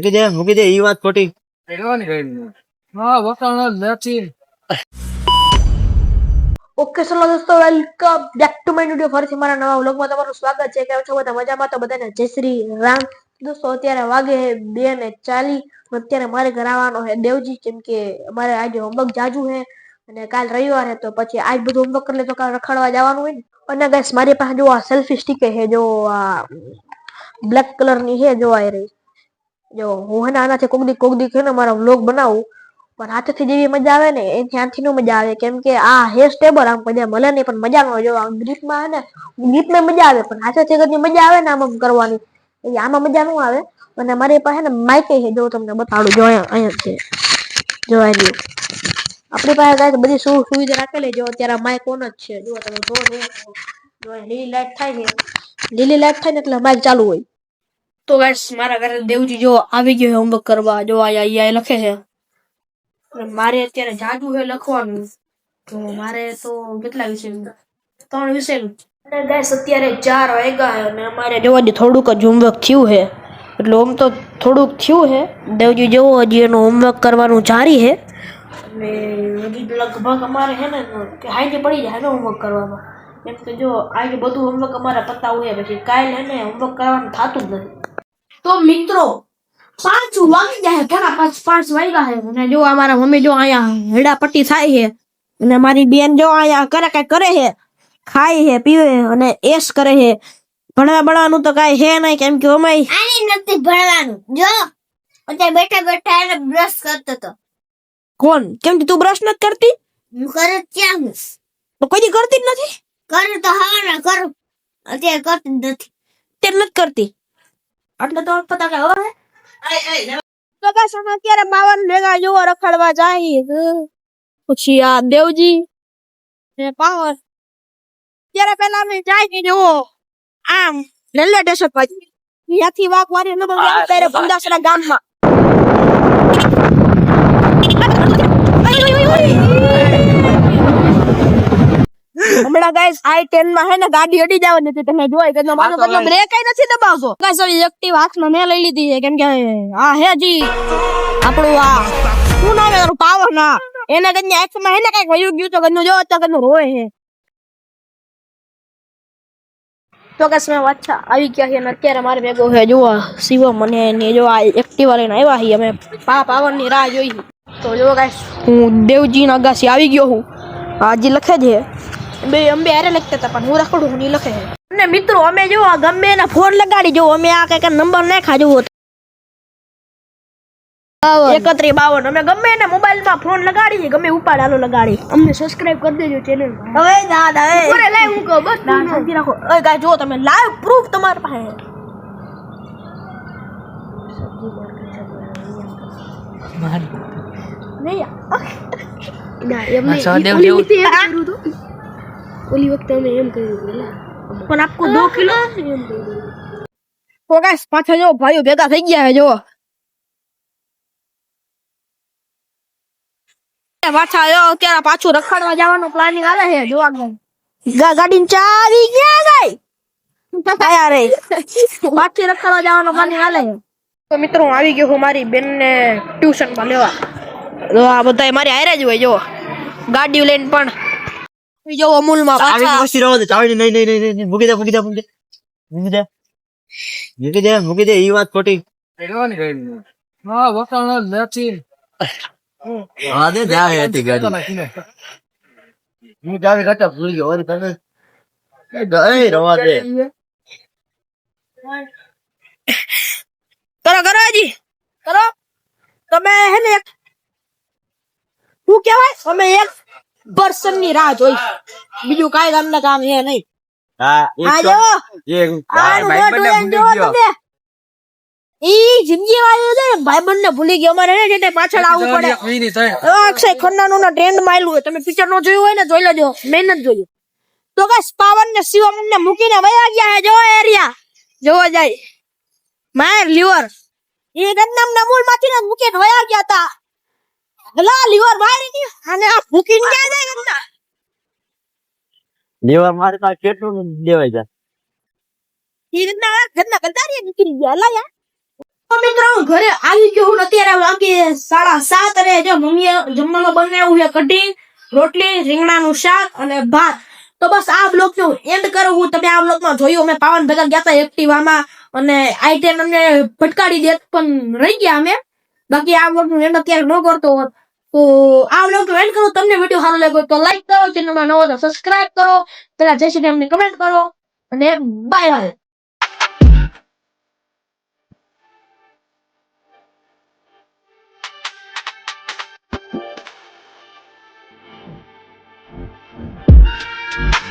મૂકી દે મૂકી દે એ વાત ખોટી. હા વખાણ ઓકે ચલો દોસ્તો welcome back to my video ફરીથી મારા નવા વ્લોગમાં તમારું સ્વાગત છે. કેમ છો બધા? મજામાં તો બધાને? જય શ્રી રામ. દોસ્તો અત્યારે વાગે બે ને ચાલી. અત્યારે મારે ઘર આવવાનો છે દેવજી કેમ કે અમારે આજે હોમવર્ક જાજુ છે અને કાલ રવિવાર છે તો પછી આજ બધું હોમવર્ક કરી લે તો કાલ રખડવા જવાનું હોય ને. અને ગાઈસ મારી પાસે જો આ સેલ્ફી સ્ટિક છે જો આ બ્લેક કલરની છે જો આ રહી. જો હું હે આનાથી કોક દી કોક દી છે ને મારો વ્લોગ બનાવું, પણ હાથેથી જેવી મજા આવે ને એથી આથી નો મજા આવે. કેમ કે આ હે સ્ટેબલ આમ કદાચ મળે નહીં, પણ મજા નો જો ગ્રીપમાં હે ને ગ્રીપમાં મજા આવે, પણ હાથેથી કદી મજા આવે ને આમ આમ કરવાની. એ આમાં મજા નો આવે. અને મારી પાસે ને માઇક છે, જો તમને બતાડું, જો અહીંયા છે. જો આ રહ્યું. આપણી પાસે કાંઈક બધી સુ સુવિધા રાખેલી, જો અત્યારે માઇક ઓન જ છે. જો તમે જો લીલી લાઈટ થાય ને, લીલી લાઈટ થાય ને એટલે માઇક ચાલુ હોય. તો ગાઈસ મારા ઘરે દેવજી જો આવી ગયો હોમવર્ક કરવા. જો આ અહીંયા લખે છે. મારે અત્યારે જાજુ છે લખવાનું. તો મારે તો કેટલા વિષય ત્રણ વિષય અને ગાઈસ અત્યારે ચાર વાગ્યા અને અમારે જોવા દે થોડુંક જ હોમવર્ક થયું છે. એટલે આમ તો થોડુંક થયું છે. દેવજી જેવો હજી એનું હોમવર્ક કરવાનું જારી છે. અને હજી લગભગ અમારે છે ને, કે હાઈજે પડી જાય ને હોમવર્ક કરવામાં. એમ કે જો આજે બધું હોમવર્ક અમારે પતાવું છે. પછી કાલે હે ને હોમવર્ક કરવાનું થતું જ નથી. તો મિત્રો પાંચ વાગી જાય ઘણા પાંચ પાંચ વાગ્યા છે. અને જો અમારા મમ્મી જો અહીંયા હેડાપટ્ટી થાય છે અને મારી બેન જો અહીંયા કરે કઈ કરે છે ખાય છે પીવે અને એસ કરે છે. ભણવા ભણવાનું તો કઈ હે નહીં કેમ કે અમે આની નથી ભણવાનું. જો અત્યારે બેઠા બેઠા એને બ્રશ કરતો તો. કોણ? કેમ કે તું બ્રશ નથી કરતી? હું કરે ક્યાં હું? તો કોઈ કરતી જ નથી? કરું તો હવાના કરું. અત્યારે કરતી નથી. તેમ નથી કરતી? એટલે તો પતા કે હવે સમય અત્યારે માવન ભેગા જોવા રખડવા જાય. પછી આ દેવજી ને પાવર ત્યારે પેલા અમે જાય કે જોવો આમ રેલવે સ્ટેશન પર ત્યાંથી વાક વારી ન બગડે અત્યારે ભંડાસરા ગામમાં હમણાં ગાઈસ આઈ ટેનમાં હે ને ગાડી અડી જવાની હતી તમે જોઈ કે મારો મતલબ બ્રેક નથી દબાવશો ગાઈસ હવે એક્ટિવ હાથમાં મેં લઈ લીધી છે કેમ કે આ હે જી. આપણું આ શું નામ એનું પાવર ના? એને કઈ આંખમાં હે ને કંઈક વયું ગયું તો કઈ જો અત્યારે કઈ રોય હે. તો કસ મેં વાચ્છા આવી ગયા છે અને અત્યારે મારે ભેગો છે જો આ શિવમ અને એની જો આ એક્ટિવા લઈને આવ્યા છીએ અમે પા પાવરની રાહ જોઈ. છે. તો જો ગાઈસ હું દેવજી ના અગાસી આવી ગયો હું. આજે લખે છે બે અંબે હારે લખતા હતા પણ હું રખડું હું નહીં લખે. અને મિત્રો અમે જો આ ગમે એના ફોન લગાડી જો અમે આ કંઈક નંબર નાખા જુઓ એકત્રી બાવન. અમે ગમે એને મોબાઈલમાં ફોન લગાડી ગમે ઉપાડ હાલો લગાડી અમને સબસ્ક્રાઇબ કરી દેજો ચેનલ હવે દાદા અરે લાઈ હું કહું બસ ના શાંતિ રાખો. ઓય ગાય જો તમે લાઈવ પ્રૂફ તમારી પાસે. નહીં ના એમ નહીં સહદેવ જેવું. ઓલી વખતે અમે એમ કર્યું હતું પણ આપકો દો કિલો તો ગાઈસ પાછા જો ભાઈઓ ભેગા થઈ ગયા છે જો પાછા જો અત્યારે પાછું રખડવા જવાનું પ્લાનિંગ હાલે છે જો આગળ ગાડી ચાવી ગયા ગઈ આયા રે પાછી રખડવા જવાનો પ્લાનિંગ છે તો મિત્રો હું આવી ગયો હું મારી બેન ને ટ્યુશનમાં લેવા. તો આ બધા મારી હારે જ હોય જો. ગાડી લઈને પણ જો અમૂલમાં ચાવી પાછા રહો ચાવી નહીં નહીં નહીં નહીં મૂકી દે મૂકી દે મૂકી દે મૂકી દે મૂકી દે મૂકી દે ઈ વાત ખોટી હા વખાણ લેચી હા દે જાવે હતી ગાડી હું ચાવી કાઢતા ભૂલી ગયો ઓરી તને એ ગઈ રવા દે કરો કરો હજી કરો તમે હે ને શું કહેવાય અમે એક પર્સનની રાહ જોઈ બીજું કાંઈ તમને કામ છે નહીં. હા ઈ જિંદગી વાળી છે ભૂલી ગયો. અમારે એને પાછળ આવવું પડે. વીરી થાય એવા અક્ષય ખન્નાનું ના ટ્રેન્ડમાં આવેલું હોય. તમે પિક્ચર નો જોયું હોય ને જોઈ લેજો. મહેનત જોયું તો બસ પાવન ને શિવમ ને મૂકીને વયા ગયા હે જો એરિયા જોવા જાય. માર લીવર એ ગંદમ ના મૂળમાંથી મૂકીને વયા ગયા તા ગલા લીવર મારી ની અને આ મૂકીને ક્યાં જાય ગંદા લેવા મારે તો કેટલું દેવાય જાય. એ ગંદા ગંદા ગંદા રે નીકળી ગયા? લા યાર મિત્રો હું ઘરે આવી ગયો હું અત્યારે વાગે સાડા સાત અને જો મમ્મીએ જમવાનું બનાવ્યું છે કઢી રોટલી રીંગણાનું શાક અને ભાત. તો બસ આ બ્લોગનું એન્ડ કરું હું. તમે આ બ્લોગમાં જોયું અમે પાવન ભેગા ગયા હતા એક્ટિવામાં અને આઈટેન અમને ભટકાડી દે પણ રહી ગયા અમે. બાકી આ વર્કનું એન્ડ અત્યારે ન કરતો હોત, તો આ વ્લોગ એન્ડ કરું, તમને વીડિયો સારો લાગ્યો તો લાઈક કરો ચેનલમાં નવો તો સબસ્ક્રાઇબ કરો, પેલા જય શ્રી રામની કમેન્ટ કરો, અને બાય બાય